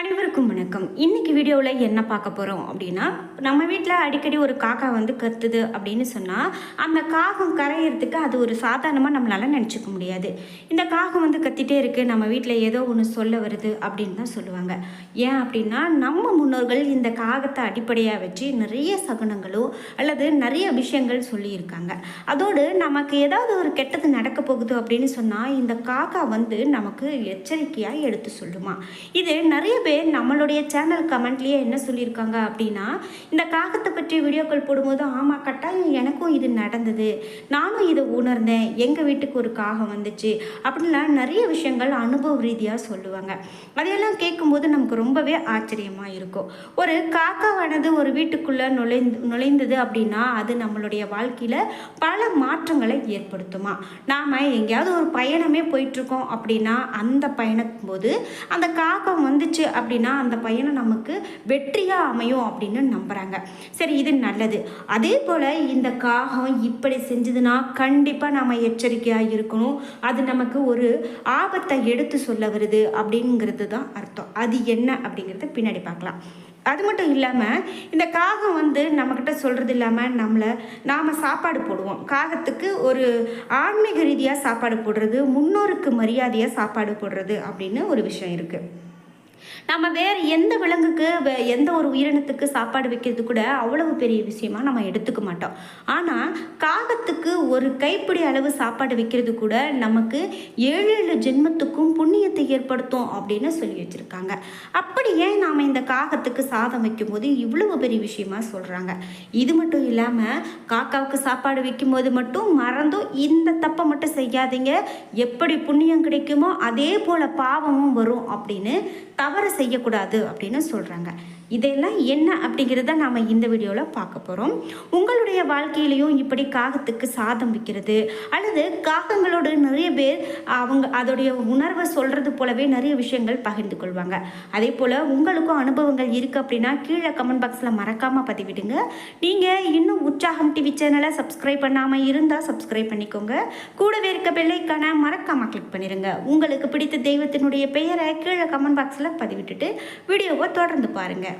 அனைவருக்கும் வணக்கம். இன்னைக்கு வீடியோவில் என்ன பார்க்க போகிறோம் அப்படின்னா நம்ம வீட்டில் அடிக்கடி ஒரு காக்கா வந்து கத்துது அப்படின்னு சொன்னால் அந்த காகம் கரையிறதுக்கு அது ஒரு சாதாரணமாக நம்மளால் நினச்சிக்க முடியாது. இந்த காகம் வந்து கத்திட்டே இருக்குது நம்ம வீட்டில் ஏதோ ஒன்று சொல்ல வருது அப்படின்னு தான் சொல்லுவாங்க. ஏன் அப்படின்னா நம்ம முன்னோர்கள் இந்த காகத்தை அடிப்படையாக வச்சு நிறைய சகுனங்களோ அல்லது நிறைய விஷயங்கள் சொல்லியிருக்காங்க. அதோடு நமக்கு ஏதாவது ஒரு கெட்டது நடக்க போகுது அப்படின்னு சொன்னால் இந்த காக்கா வந்து நமக்கு எச்சரிக்கையாக எடுத்து சொல்லுமா. இது நிறைய பேர் பேர் நம்மளுடைய சேனல் கமெண்ட்லேயே என்ன சொல்லியிருக்காங்க அப்படின்னா இந்த காகத்தை பற்றி வீடியோக்கள் போடும்போது ஆமாம் கட்டாயம் எனக்கும் இது நடந்தது. நானும் இதை உணர்ந்தேன். எங்கள் வீட்டுக்கு ஒரு காகம் வந்துச்சு அப்படின்லாம் நிறைய விஷயங்கள் அனுபவ ரீதியாக சொல்லுவாங்க. அதையெல்லாம் கேட்கும்போது நமக்கு ரொம்பவே ஆச்சரியமாக இருக்கும். ஒரு காக்காவானது ஒரு வீட்டுக்குள்ளே நுழைந்து நுழைந்தது அப்படின்னா அது நம்மளுடைய வாழ்க்கையில் பல மாற்றங்களை ஏற்படுத்துமா? நாம் எங்கேயாவது ஒரு பயணமே போயிட்டுருக்கோம் அப்படின்னா அந்த பயணத்தும் போது அந்த காகம் வந்துச்சு அப்படின்னா அந்த பயணம் நமக்கு வெற்றியாக அமையும் அப்படின்னு நம்புகிறாங்க சரி இது நல்லது. அதே போல் இந்த காகம் இப்படி செஞ்சதுன்னா கண்டிப்பாக நம்ம எச்சரிக்கையாக இருக்கணும். அது நமக்கு ஒரு ஆபத்தை எடுத்து சொல்ல வருது அப்படிங்கிறது தான் அர்த்தம். அது என்ன அப்படிங்கிறத பின்னாடி பார்க்கலாம். அது மட்டும் இல்லாமல் இந்த காகம் வந்து நம்மக்கிட்ட சொல்கிறது இல்லாமல் நம்மளை நாம் சாப்பாடு போடுவோம். காகத்துக்கு ஒரு ஆன்மீக ரீதியாக சாப்பாடு போடுறது முன்னோருக்கு மரியாதையாக சாப்பாடு போடுறது அப்படின்னு ஒரு விஷயம் இருக்குது நம்ம வேறு எந்த விலங்குக்கு வே- எந்த ஒரு உயிரினத்துக்கு சாப்பாடு வைக்கிறது கூட அவ்வளவு பெரிய விஷயமா நம்ம எடுத்துக்க மாட்டோம். ஆனால் காகத்துக்கு ஒரு கைப்பிடி அளவு சாப்பாடு வைக்கிறது கூட நமக்கு ஏழு ஏழு ஜென்மத்துக்கும் புண்ணியத்தை ஏற்படுத்தும் அப்படின்னு சொல்லி வச்சுருக்காங்க. அப்படி ஏன் நாம் இந்த காகத்துக்கு சாதம் வைக்கும்போது இவ்வளவு பெரிய விஷயமா சொல்கிறாங்க இது மட்டும் இல்லாமல் காக்காவுக்கு சாப்பாடு வைக்கும்போது மட்டும் மறந்தும் இந்த தப்பை மட்டும் செய்யாதீங்க. எப்படி புண்ணியம் கிடைக்குமோ அதே போல் பாவமும் வரும் அப்படின்னு தவறு செய்யக்கூடாது அப்படின்னு சொல்கிறாங்க இதெல்லாம் என்ன அப்படிங்கிறத நாம் இந்த வீடியோவில் பார்க்க போகிறோம் உங்களுடைய வாழ்க்கையிலையும் இப்படி காகத்துக்கு சாதம் வைக்கிறது அல்லது காகங்களோடு நிறைய பேர் அவங்க அதோடைய உணர்வை சொல்கிறது போலவே நிறைய விஷயங்கள் பகிர்ந்து கொள்வாங்க. அதே போல் உங்களுக்கும் அனுபவங்கள் இருக்குது அப்படின்னா கீழே கமெண்ட் பாக்ஸில் மறக்காமல் பதிவிடுங்க. நீங்கள் இன்னும் உற்சாகம் டிவி சேனலை சப்ஸ்கிரைப் பண்ணாமல் இருந்தால் சப்ஸ்கிரைப் பண்ணிக்கோங்க. கூடவே இருக்க பெல்லைக்கான மறக்காமல் கிளிக் பண்ணிடுங்க உங்களுக்கு பிடித்த தெய்வத்தினுடைய பெயரை கீழே கமெண்ட் பாக்ஸில் பதிவிட்டுட்டு வீடியோவை தொடர்ந்து பாருங்கள்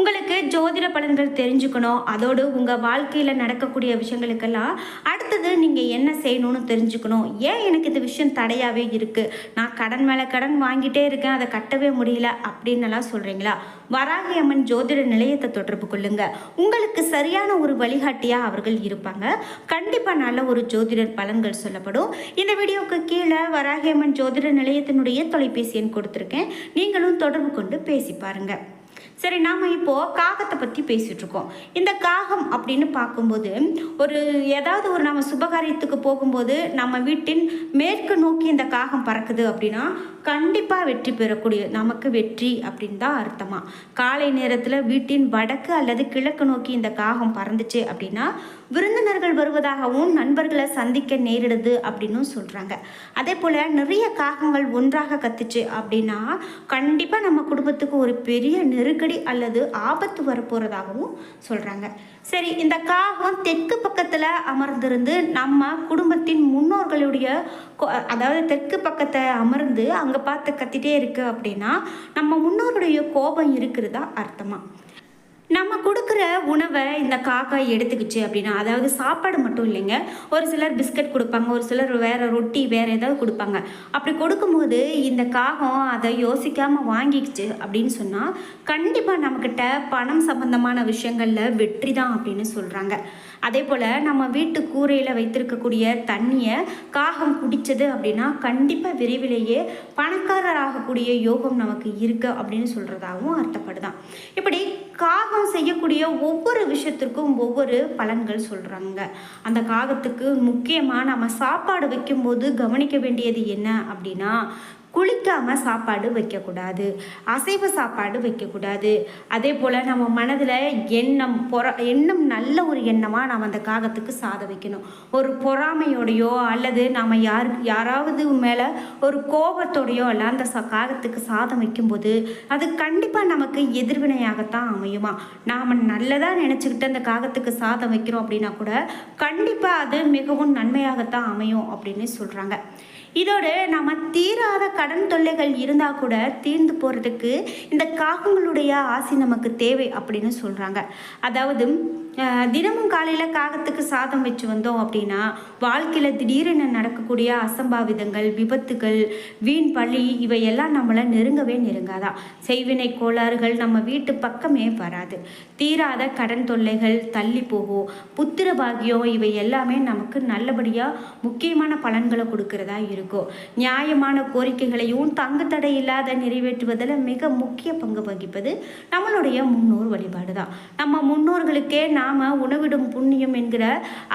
உங்களுக்கு ஜோதிட பலன்கள் தெரிஞ்சுக்கணும். அதோடு உங்கள் வாழ்க்கையில் நடக்கக்கூடிய விஷயங்களுக்கெல்லாம் அடுத்தது நீங்கள் என்ன செய்யணும்னு தெரிஞ்சுக்கணும். ஏன் எனக்கு இந்த விஷயம் தடையாகவே இருக்குது நான் கடன் மேலே கடன் வாங்கிட்டே இருக்கேன். அதை கட்டவே முடியல அப்படின்னுலாம் சொல்கிறீங்களா வராகி அம்மன் ஜோதிட நிலையத்தை தொடர்பு கொள்ளுங்க. உங்களுக்கு சரியான ஒரு வழிகாட்டியாக அவர்கள் இருப்பாங்க. கண்டிப்பாக நல்ல ஒரு ஜோதிடர் பலன்கள் சொல்லப்படும். இந்த வீடியோவுக்கு கீழே வராகி அம்மன் ஜோதிட நிலையத்தினுடைய தொலைபேசி எண் கொடுத்துருக்கேன். நீங்களும் தொடர்பு கொண்டு பேசி பாருங்கள் சரி நாம் இப்போது காகத்தை பற்றி பேசிகிட்டு இருக்கோம் இந்த காகம் அப்படின்னு பார்க்கும்போது ஒரு ஏதாவது ஒரு நம்ம சுபகாரியத்துக்கு போகும்போது நம்ம வீட்டின் மேற்கு நோக்கி இந்த காகம் பறக்குது அப்படின்னா கண்டிப்பாக வெற்றி பெறக்கூடிய நமக்கு வெற்றி அப்படின்னு தான் அர்த்தமாக காலை நேரத்தில் வீட்டின் வடக்கு அல்லது கிழக்கு நோக்கி இந்த காகம் பறந்துச்சு அப்படின்னா விருந்தினர்கள் வருவதாகவும் நண்பர்களை சந்திக்க நேரிடுது அப்படின்னும் சொல்கிறாங்க அதே போல் நிறைய காகங்கள் ஒன்றாக கத்துச்சு அப்படின்னா கண்டிப்பாக நம்ம குடும்பத்துக்கு ஒரு பெரிய நெருக்கடி அல்லது ஆபத்து வரப்போகிறதாகவும் சொல்கிறாங்க சரி இந்த காகம் தெற்கு பக்கத்தில் அமர்ந்திருந்து நம்ம குடும்பத்தின் முன்னோர்களுடைய அதாவது தெற்கு பக்கத்தை அமர்ந்து அங்கே பார்த்து கத்திட்டே இருக்குது அப்படின்னா நம்ம முன்னோருடைய கோபம் இருக்கிறதா அர்த்தமாக நம்ம கொடுக்குற உணவை இந்த காக்கா எடுத்துக்கிச்சு அப்படின்னா அதாவது சாப்பாடு மட்டும் இல்லைங்க ஒரு சிலர் பிஸ்கட் கொடுப்பாங்க ஒரு சிலர் வேற ரொட்டி வேற ஏதாவது கொடுப்பாங்க. அப்படி கொடுக்கும்போது இந்த காகம் அதை யோசிக்காம வாங்கிக்கிச்சு அப்படின்னு சொன்னால் கண்டிப்பாக நம்மக்கிட்ட பணம் சம்பந்தமான விஷயங்களில் வெற்றி தான் அப்படின்னு சொல்கிறாங்க அதே போல் நம்ம வீட்டு கூரையில் வைத்திருக்கக்கூடிய தண்ணியை காகம் குடித்தது அப்படின்னா கண்டிப்பாக விரைவிலேயே பணக்காரர் ஆகக்கூடிய யோகம் நமக்கு இருக்குது அப்படின்னு சொல்கிறதாகவும் அர்த்தப்படுதான். இப்படி காகம் செய்யக்கூடிய ஒவ்வொரு விஷயத்திற்கும் ஒவ்வொரு பலன்கள் சொல்கிறாங்க அந்த காகத்துக்கு முக்கியமாக நம்ம சாப்பாடு வைக்கும்போது கவனிக்க வேண்டியது என்ன அப்படின்னா குளிக்காமல் சாப்பாடு வைக்கக்கூடாது. அசைவ சாப்பாடு வைக்கக்கூடாது. அதே போல் நம்ம மனதில் எண்ணம் பொற எண்ணம் நல்ல ஒரு எண்ணமாக நாம் அந்த காகத்துக்கு சாத வைக்கணும். ஒரு பொறாமையோடையோ அல்லது நாம் யார் யாராவது மேலே ஒரு கோபத்தோடையோ அல்ல அந்த ச காகத்துக்கு சாதம் வைக்கும்போது அது கண்டிப்பாக நமக்கு எதிர்வினையாகத்தான் அமையுமா? நாம் நல்லதாக நினச்சிக்கிட்டு அந்த காகத்துக்கு சாதம் வைக்கிறோம் அப்படின்னா கூட கண்டிப்பாக அது மிகவும் நன்மையாகத்தான் அமையும் அப்படின்னு சொல்கிறாங்க இதோடு நம்ம தீராத கடன் தொல்லைகள் இருந்தால் கூட தீர்ந்து போகிறதுக்கு இந்த காகங்களுடைய ஆசி நமக்கு தேவை அப்படின்னு சொல்கிறாங்க அதாவது தினமும் காலையில் காகத்துக்கு சாதம் வச்சு வந்தோம் அப்படின்னா வாழ்க்கையில் திடீரென நடக்கக்கூடிய அசம்பாவிதங்கள் விபத்துகள் வீண் பழி இவையெல்லாம் நம்மளை நெருங்கவே நெருங்காதான் செய்வினை கோளாறுகள் நம்ம வீட்டு பக்கமே வராது. தீராத கடன் தொல்லைகள் தள்ளி போகும். புத்திர இவை எல்லாமே நமக்கு நல்லபடியாக முக்கியமான பலன்களை கொடுக்கறதா இருக்கும். நியாயமான கோரிக்கைகளையும் தங்கு தடை இல்லாத நிறைவேற்றுவதில் மிக முக்கிய பங்கு வகிப்பது நம்மளுடைய முன்னோர் வழிபாடு தான் நம்ம முன்னோர்களுக்கே நாம் உணவிடும் புண்ணியம் என்கிற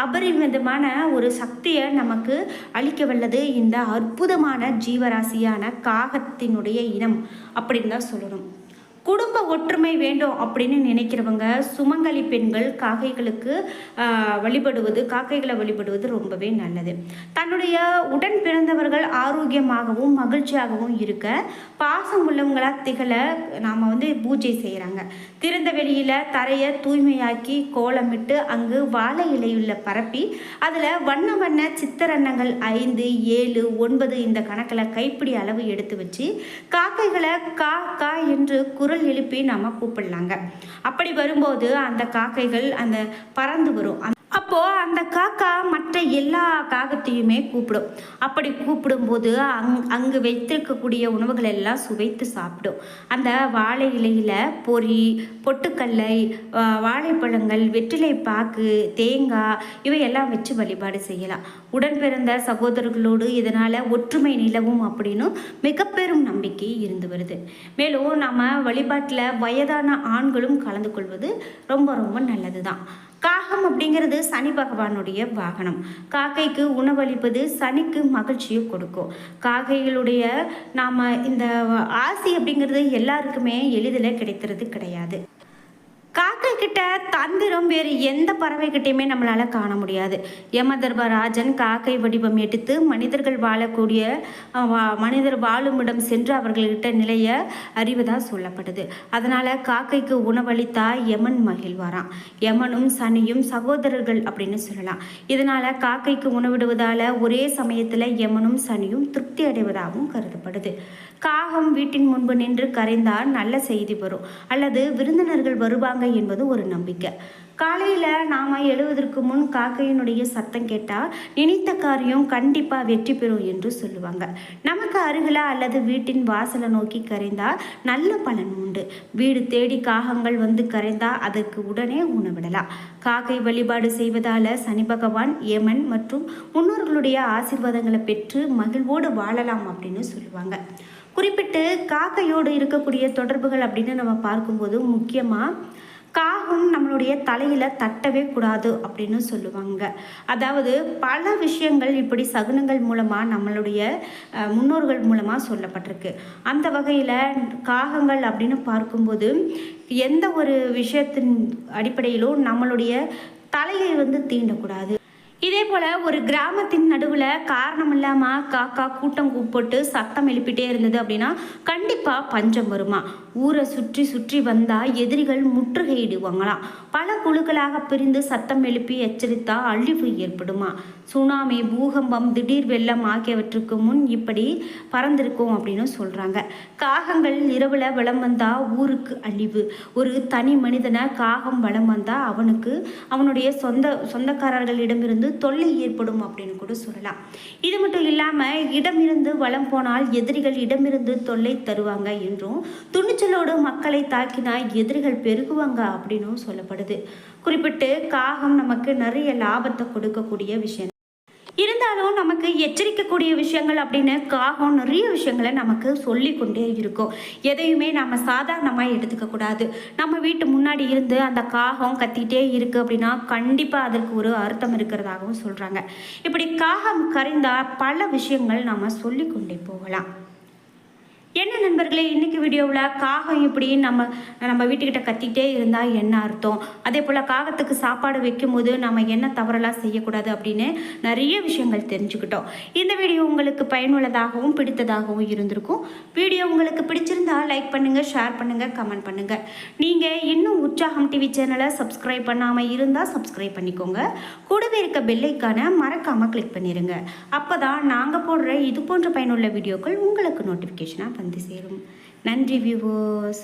அபரிமிதமான ஒரு சக்தியை நமக்கு அளிக்க வல்லது இந்த அற்புதமான ஜீவராசியான காகத்தினுடைய இனம் அப்படின்னு தான் சொல்லணும். குடும்ப ஒற்றுமை வேண்டும் அப்படின்னு நினைக்கிறவங்க சுமங்கலி பெண்கள் காக்கைகளுக்கு வழிபடுவது காக்கைகளை வழிபடுவது ரொம்பவே நல்லது. தன்னுடைய உடன் பிறந்தவர்கள் ஆரோக்கியமாகவும் மகிழ்ச்சியாகவும் இருக்க பாசம் உள்ளவங்களாக திகழ நாம் வந்து பூஜை செய்கிறாங்க திறந்த வெளியில் தரையை தூய்மையாக்கி கோலமிட்டு அங்கு வாழை இலையுள்ள பரப்பி அதில் வண்ண வண்ண சித்திரன்னங்கள் ஐந்து ஏழு ஒன்பது இந்த கணக்கில் கைப்பிடி அளவு எடுத்து வச்சு காக்கைகளை கா கா என்று குரல் எழுப்பி நம்ம கூப்பிடலாங்க. அப்படி வரும்போது அந்த காக்கைகள் அந்த பறந்து வரும். அந்த- அப்போ அந்த காக்கா மற்ற எல்லா காகத்தையுமே கூப்பிடும். அப்படி கூப்பிடும்போது அங் அங்கு வைத்திருக்கக்கூடிய உணவுகள் எல்லாம் சுவைத்து சாப்பிடும். அந்த வாழை இலையில பொறி பொட்டுக்கல்லை வாழைப்பழங்கள் வெற்றிலை பாக்கு தேங்காய் இவையெல்லாம் வச்சு வழிபாடு செய்யலாம். உடன் பிறந்த சகோதரர்களோடு இதனால் ஒற்றுமை நிலவும் அப்படின்னு மிக பெரும் நம்பிக்கை இருந்து வருது. மேலும் நம்ம வழிபாட்டில் வயதான ஆண்களும் கலந்து கொள்வது ரொம்ப ரொம்ப நல்லது தான் காகம் அப்படிங்கிறது சனி பகவானுடைய வாகனம். காக்கைக்கு உணவளிப்பது சனிக்கு மகிழ்ச்சியை கொடுக்கும். காக்கைகளுடைய நாம் இந்த ஆசி அப்படிங்கிறது எல்லாருக்குமே எளிதில் கிடைக்கிறது கிடையாது. கிட்ட தந்திரம் வேறு எந்த பறவைகிட்டையுமே நம்மளால் காண முடியாது. யமதர்மராஜன் காக்கை வடிவம் எடுத்து மனிதர்கள் வாழக்கூடிய வா- மனிதர் வாழும் இடம் சென்று அவர்கள்கிட்ட நிலைய அறிவதாக சொல்லப்படுது அதனால் காக்கைக்கு உணவளித்தா யமன் மகிழ்வாராம். யமனும் சனியும் சகோதரர்கள் அப்படின்னு சொல்லலாம். இதனால் காக்கைக்கு உணவிடுவதால் ஒரே சமயத்தில் யமனும் சனியும் திருப்தி அடைவதாகவும் கருதப்படுது. காகம் வீட்டின் முன்பு நின்று கரைந்தால் நல்ல செய்தி வரும். அல்லது விருந்தினர்கள் வருவாங்க என்பது ஒரு நம்பிக்கை. காலையில் நாம் எழுவதற்கு முன் காக்கையினுடைய சத்தம் கேட்டால் நினைத்த காரியம் கண்டிப்பாக வெற்றி பெறும் என்று சொல்லுவாங்க. நமக்கு அருகில் அல்லது வீட்டின் வாசலை நோக்கி கரைந்தால் நல்ல பலன் உண்டு. வீடு தேடி காகங்கள் வந்து கரைந்தால் அதற்கு உடனே உணவிடலாம். காக்கை வழிபாடு செய்வதால் சனி பகவான் யமன் மற்றும் முன்னோர்களுடைய ஆசீர்வாதங்களை பெற்று மகிழ்வோடு வாழலாம் அப்படின்னு சொல்லுவாங்க. குறிப்பிட்டு காக்கையோடு இருக்கக்கூடிய தொடர்புகள் அப்படின்னு நம்ம பார்க்கும்போது முக்கியமாக காகம் நம்மளுடைய தலையில் தட்டவே கூடாது அப்படின்னு சொல்லுவாங்க. அதாவது பல விஷயங்கள் இப்படி சகுனங்கள் மூலமாக நம்மளுடைய முன்னோர்கள் மூலமாக சொல்லப்பட்டிருக்கு. அந்த வகையில் காகங்கள் அப்படின்னு பார்க்கும்போது எந்த ஒரு விஷயத்தின் அடிப்படையிலும் நம்மளுடைய தலையை வந்து தீண்டக்கூடாது. இதே போல் ஒரு கிராமத்தின் நடுவில் காரணம் இல்லாமல் காக்கா கூட்டம் கூப்பிட்டு சத்தம் எழுப்பிட்டே இருந்தது அப்படின்னா கண்டிப்பாக பஞ்சம் வருமா? ஊரை சுற்றி சுற்றி வந்தால் எதிரிகள் முற்றுகையிடுவாங்களாம். பல குழுக்களாக பிரிந்து சத்தம் எழுப்பி எச்சரித்தா அழிவு ஏற்படுமா? சுனாமி பூகம்பம் திடீர் வெள்ளம் ஆகியவற்றுக்கு முன் இப்படி பறந்திருக்கும் அப்படின்னு சொல்கிறாங்க காகங்கள் இரவில் வளம் வந்தால் ஊருக்கு அழிவு. ஒரு தனி மனிதனை காகம் வளம் வந்தால் அவனுக்கு அவனுடைய சொந்த சொந்தக்காரர்களிடமிருந்து தொல்லை ஏற்படும் அப்படின்னு கூட சொல்லலாம். இது மட்டும் இல்லாமல் இடமிருந்து வளம் போனால் எதிரிகள் இடமிருந்து தொல்லை தருவாங்க என்றும் துணிச்சலோடு மக்களை தாக்கினால் எதிரிகள் பெருகுவாங்க அப்படின்னும் சொல்லப்படுது. குறிப்பிட்டு காகம் நமக்கு நிறைய லாபத்தை கொடுக்கக்கூடிய விஷயம் இருந்தாலும் நமக்கு எச்சரிக்கக்கூடிய விஷயங்கள் அப்படின்னு காகம் நிறைய விஷயங்களை நமக்கு சொல்லி கொண்டே இருக்கும். எதையுமே நம்ம சாதாரணமாக எடுத்துக்கக்கூடாது நம்ம வீட்டு முன்னாடி இருந்து அந்த காகம் கத்திட்டே இருக்குது அப்படின்னா கண்டிப்பாக அதற்கு ஒரு அர்த்தம் இருக்கிறதாகவும் சொல்கிறாங்க இப்படி காகம் கரைந்தால் பல விஷயங்கள் நம்ம சொல்லி கொண்டே போகலாம். என்ன நண்பர்களே இன்னைக்கு வீடியோவில் காகம் இப்படி நம்ம நம்ம வீட்டுக்கிட்ட கத்திக்கிட்டே இருந்தால் என்ன அர்த்தம்? அதே போல் காகத்துக்கு சாப்பாடு வைக்கும்போது நம்ம என்ன தவறெல்லாம் செய்யக்கூடாது அப்படின்னு நிறைய விஷயங்கள் தெரிஞ்சுக்கிட்டோம். இந்த வீடியோ உங்களுக்கு பயனுள்ளதாகவும் பிடித்ததாகவும் இருந்திருக்கும். வீடியோ உங்களுக்கு பிடிச்சிருந்தா லைக் பண்ணுங்கள் ஷேர் பண்ணுங்கள் கமெண்ட் பண்ணுங்கள் நீங்கள் இன்னும் உற்சாகம் டிவி சேனலை சப்ஸ்கிரைப் பண்ணாமல் இருந்தால் சப்ஸ்கிரைப் பண்ணிக்கோங்க. கூடவே இருக்க பெல்லைக்கான மறக்காமல் கிளிக் பண்ணிடுங்க அப்போ தான் நாங்கள் போடுற இது போன்ற பயனுள்ள வீடியோக்கள் உங்களுக்கு நோட்டிஃபிகேஷனாக வந்து சேரும். நன்றி வியூவர்ஸ்